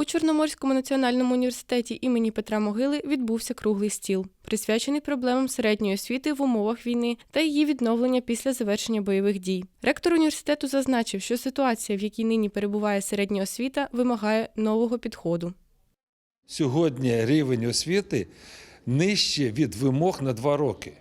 У Чорноморському національному університеті імені Петра Могили відбувся круглий стіл, присвячений проблемам середньої освіти в умовах війни та її відновлення після завершення бойових дій. Ректор університету зазначив, що ситуація, в якій нині перебуває середня освіта, вимагає нового підходу. Сьогодні рівень освіти нижче від вимог на два роки.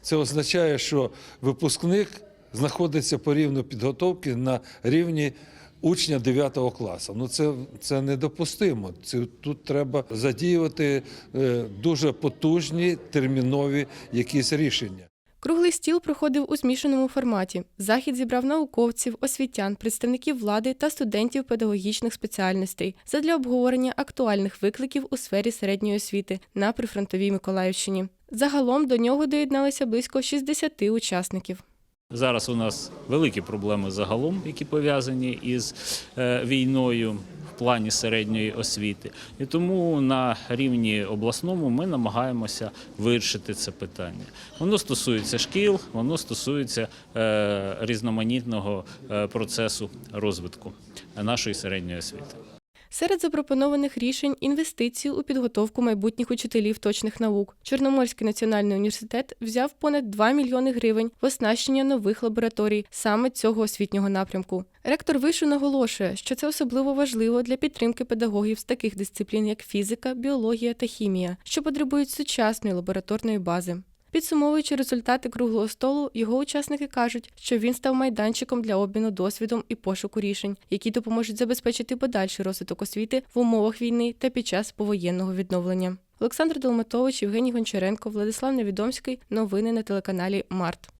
Це означає, що випускник знаходиться по рівню підготовки на рівні учня 9 класу. Ну це, це недопустимо. Це, тут треба задіювати е, дуже потужні термінові якісь рішення. Круглий стіл проходив у змішаному форматі. Захід зібрав науковців, освітян, представників влади та студентів педагогічних спеціальностей задля обговорення актуальних викликів у сфері середньої освіти на прифронтовій Миколаївщині. Загалом до нього доєдналися близько 60 учасників. Зараз у нас великі проблеми загалом, які пов'язані із е, війною в плані середньої освіти. І тому на рівні обласному ми намагаємося вирішити це питання. Воно стосується шкіл, воно стосується е, різноманітного е, процесу розвитку нашої середньої освіти. Серед запропонованих рішень інвестиції у підготовку майбутніх учителів точних наук. Чорноморський національний університет взяв понад 2 мільйони гривень в оснащення нових лабораторій саме цього освітнього напрямку. Ректор вишу наголошує, що це особливо важливо для підтримки педагогів з таких дисциплін, як фізика, біологія та хімія, що потребують сучасної лабораторної бази. Підсумовуючи результати круглого столу, його учасники кажуть, що він став майданчиком для обміну досвідом і пошуку рішень, які допоможуть забезпечити подальший розвиток освіти в умовах війни та під час повоєнного відновлення. Олександр Долматович, Євгеній Гончаренко, Владислав Невідомський. Новини на телеканалі Март.